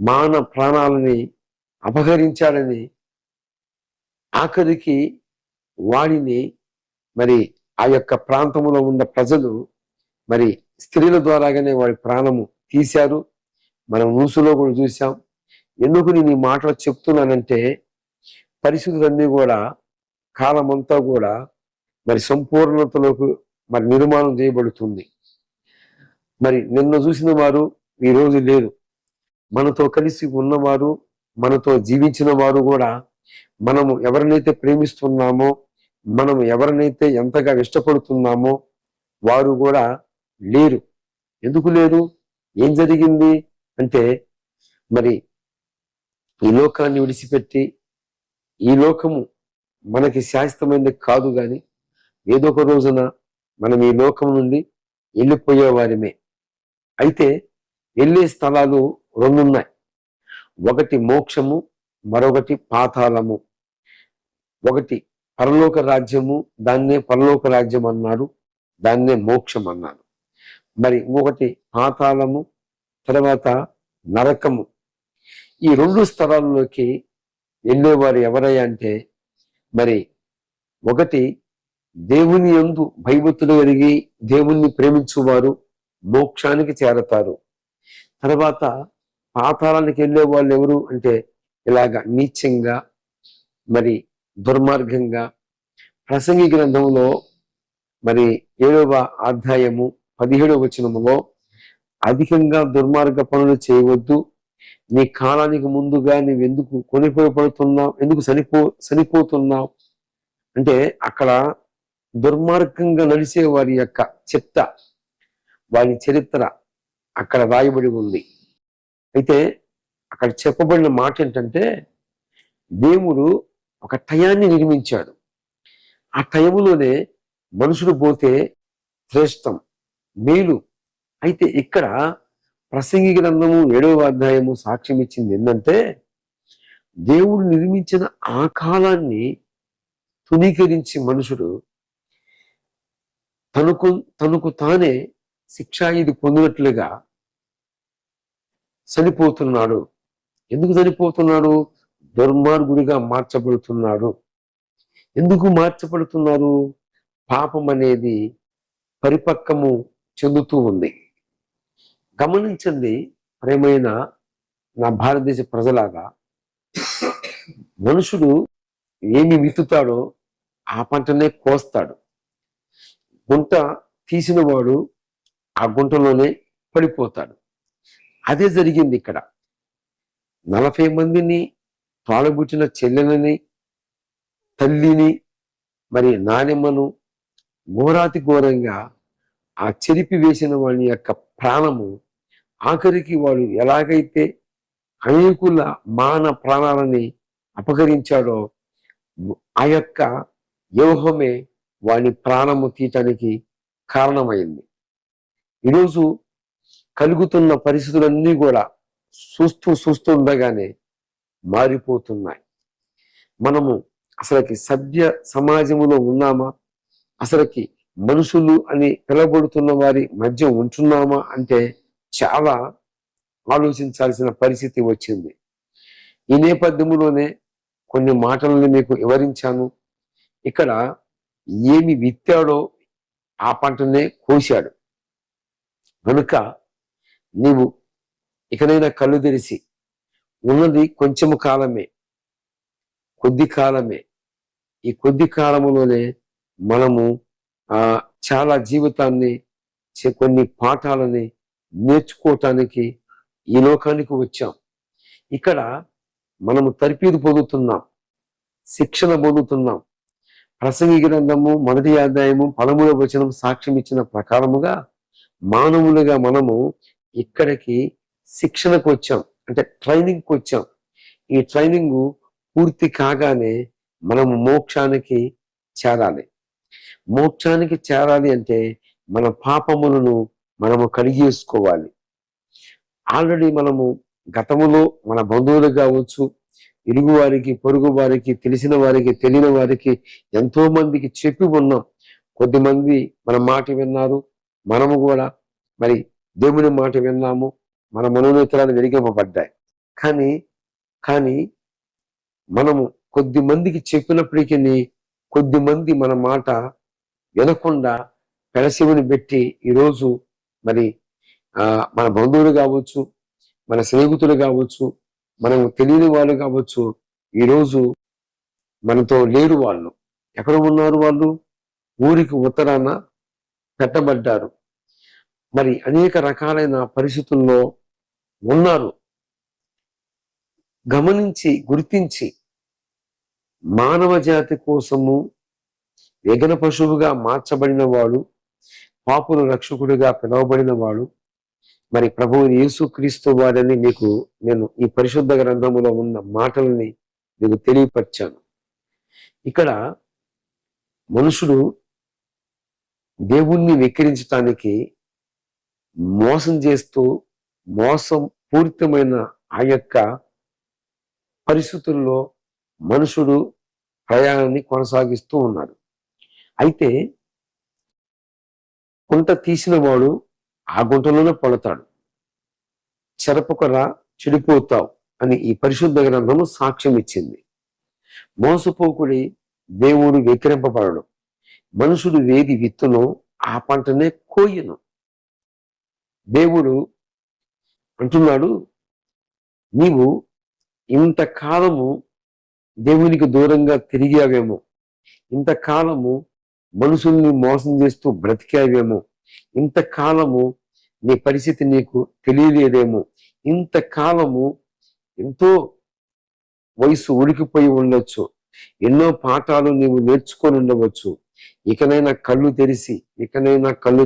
మాన ప్రాణాలని అపహరించాడని ఆఖరికి వాడిని మరి ఆ యొక్క ప్రాంతంలో ఉన్న ప్రజలు మరి స్త్రీల ద్వారాగానే వాడి ప్రాణము తీశారు. మనం న్యూస్లో కూడా చూసాం ఎందుకు నేను ఈ మాటలు చెప్తున్నానంటే పరిస్థితులన్నీ కూడా కాలమంతా కూడా మరి సంపూర్ణతలోకి మరి నిర్మాణం చేయబడుతుంది. మరి నిన్న చూసిన వారు ఈ రోజు లేరు. మనతో కలిసి ఉన్నవారు మనతో జీవించిన వారు కూడా మనము ఎవరినైతే ప్రేమిస్తున్నామో మనం ఎవరినైతే ఎంతగా ఇష్టపడుతున్నామో వారు కూడా లేరు. ఎందుకు లేరు? ఏం జరిగింది? అంటే మరి ఈ లోకాన్ని విడిచిపెట్టి ఈ లోకము మనకి శాశ్వతమైనది కాదు కానీ ఏదో ఒక రోజున మనం ఈ లోకం నుండి వెళ్ళిపోయే వారిమే అయితే వెళ్ళే స్థలాలు రెండు ఉన్నాయి ఒకటి మోక్షము మరొకటి పాతాళము. ఒకటి పరలోక రాజ్యము దాన్నే పరలోక రాజ్యం అన్నారు దాన్నే మోక్షం అన్నారు మరి ఇంకొకటి పాతాళము తర్వాత నరకము. ఈ రెండు స్థలాల్లోకి వెళ్ళేవారు ఎవరయ్యా అంటే మరి ఒకటి దేవుని యందు భయభక్తులు కలిగి దేవుణ్ణి ప్రేమించువారు మోక్షానికి చేరతారు. తర్వాత పాతాళానికి వెళ్ళే వాళ్ళు ఎవరు అంటే ఇలాగ నీచంగా మరి దుర్మార్గంగా ప్రసంగి గ్రంథంలో మరి ఏడవ అధ్యాయము పదిహేడవ వచనములో అధికంగా దుర్మార్గ పనులు చేయవద్దు. నీ కాలానికి ముందుగా నువ్వు ఎందుకు కొనిపోయబడుతున్నావు ఎందుకు చనిపో చనిపోతున్నావు? అంటే అక్కడ దుర్మార్గంగా నడిచే వారి యొక్క చిత్త వారి చరిత్ర అక్కడ రాయబడి ఉంది. అయితే అక్కడ చెప్పబడిన మాట ఏంటంటే దేవుడు ఒక టయాన్ని నిర్మించాడు. ఆ టయములోనే మనుషుడు పోతే శ్రేష్టం మేలు. అయితే ఇక్కడ ప్రసంగి గ్రంథము ఏడవ అధ్యాయము సాక్ష్యం ఇచ్చింది ఏంటంటే దేవుడు నిర్మించిన ఆ కాలాన్ని తునీకరించి మనుషుడు తనకు తనకు తానే శిక్ష ఇది పొందినట్లుగా చనిపోతున్నాడు. ఎందుకు చనిపోతున్నాడు? దుర్మార్గుడిగా మార్చబడుతున్నాడు. ఎందుకు మార్చబడుతున్నారు పాపం అనేది పరిపక్వము చెందుతూ ఉంది. గమనించండి ప్రేమైన నా భారతదేశ ప్రజలాగా మనుషుడు ఏమి విత్తుతాడో ఆ పంటనే కోస్తాడు. గుంట తీసిన వాడు ఆ గుంటలోనే పడిపోతాడు. అదే జరిగింది ఇక్కడ. నలభై మందిని తోడబుట్టిన చెల్లెలని తల్లిని మరి నానెమ్మను ఘోరాతి ఘోరంగా ఆ చెరిపి వేసిన వాడి యొక్క ప్రాణము ఆఖరికి వాడు ఎలాగైతే అనేకుల మాన ప్రాణాలని అపహరించాడో ఆ యొక్క వ్యూహమే వాని ప్రాణము తీయటానికి కారణమైంది. ఈరోజు కలుగుతున్న పరిస్థితులన్నీ కూడా చూస్తూ చూస్తూ ఉండగానే మారిపోతున్నాయి. మనము అసలుకి సభ్య సమాజంలో ఉన్నామా? అసలుకి మనుషులు అని పిలబడుతున్న వారి మధ్య ఉంటున్నామా అంటే చాలా ఆలోచించాల్సిన పరిస్థితి వచ్చింది. ఈ నేపథ్యంలోనే కొన్ని మాటలను మీకు వివరించాను. ఇక్కడ ఏమి విత్తాడో ఆ పంటనే కోశాడు. కనుక నీవు ఇకనైనా కళ్ళు తెరిచి ఉన్నది కొంచెము కాలమే కొద్ది కాలమే. ఈ కొద్ది కాలములోనే మనము ఆ చాలా జీవితాన్ని చే- కొన్ని పాఠాలని నేర్చుకోవటానికి ఈ లోకానికి వచ్చాం. ఇక్కడ మనము తర్పీదు పొందుతున్నాం శిక్షణ పొందుతున్నాం. ప్రసంగి గ్రంథము మొదటి అధ్యాయము పదమూడవ వచనం సాక్ష్యం ఇచ్చిన ప్రకారముగా మానవులుగా మనము ఇక్కడికి శిక్షణకు వచ్చాం అంటే ట్రైనింగ్కి వచ్చాం ఈ ట్రైనింగ్ పూర్తి కాగానే మనం మోక్షానికి చేరాలి. మోక్షానికి చేరాలి అంటే మన పాపములను మనము కడిగేసుకోవాలి. ఆల్రెడీ మనము గతములో మన బంధువులు కావచ్చు ఇరుగు వారికి పొరుగు వారికి తెలిసిన వారికి తెలియని వారికి ఎంతో మందికి చెప్పి ఉన్నాం. కొద్దిమంది మన మాట విన్నారు. మనము కూడా మరి దేవుని మాట విన్నాము మన మనోనేతరాలు వెలిగింపబడ్డాయి. కానీ కానీ మనము కొద్ది మందికి చెప్పినప్పటికీ కొద్ది మంది మన మాట వినకుండా పెడశివుని పెట్టి ఈరోజు మరి ఆ, మన బంధువులు కావచ్చు మన స్నేహితులు కావచ్చు మనం తెలియని వాళ్ళు కావచ్చు ఈరోజు మనతో లేరు వాళ్ళు. ఎక్కడ ఉన్నారు వాళ్ళు? ఊరికి ఉత్తరాన పెట్టబడ్డారు. మరి అనేక రకాలైన పరిస్థితుల్లో ఉన్నారు. గమనించి గుర్తించి మానవ జాతి కోసము యగన పశువుగా మార్చబడిన వాడు పాపుల రక్షకుడిగా పిలువబడిన వాడు మరి ప్రభువు యేసుక్రీస్తు వాడని మీకు నేను ఈ పరిశుద్ధ గ్రంథములో ఉన్న మాటలని మీకు తెలియపరిచాను. ఇక్కడ మనుషుడు దేవుణ్ణి వెక్కిరించటానికి మోసం చేస్తూ మోసం పూరితమైన ఆ యొక్క పరిస్థితుల్లో మనుషుడు ప్రయాణాన్ని కొనసాగిస్తూ ఉన్నాడు. అయితే గుంట తీసిన వాడు ఆ గుంటలోనే పడతాడు. చెరపకరా చెడిపోతావు అని ఈ పరిశుద్ధ గ్రంథము సాక్ష్యం ఇచ్చింది. మోసపోకుడి దేవుడు వ్యతిరింపబడడు మనుషుడు వేది విత్తును ఆ పంటనే కోయను. దేవుడు అంటున్నాడు నీవు ఇంతకాలము దేవునికి దూరంగా తిరిగావేమో. ఇంతకాలము మనుషుల్ని మోసం చేస్తూ బ్రతికావేమో. ఇంతకాలము నీ పరిస్థితి నీకు తెలియలేదేమో. ఇంతకాలము ఎంతో వయసు ఉడికిపోయి ఉండొచ్చు. ఎన్నో పాఠాలు నీవు నేర్చుకొని ఉండవచ్చు. ఇకనైనా కళ్ళు తెరిసి ఇకనైనా కళ్ళు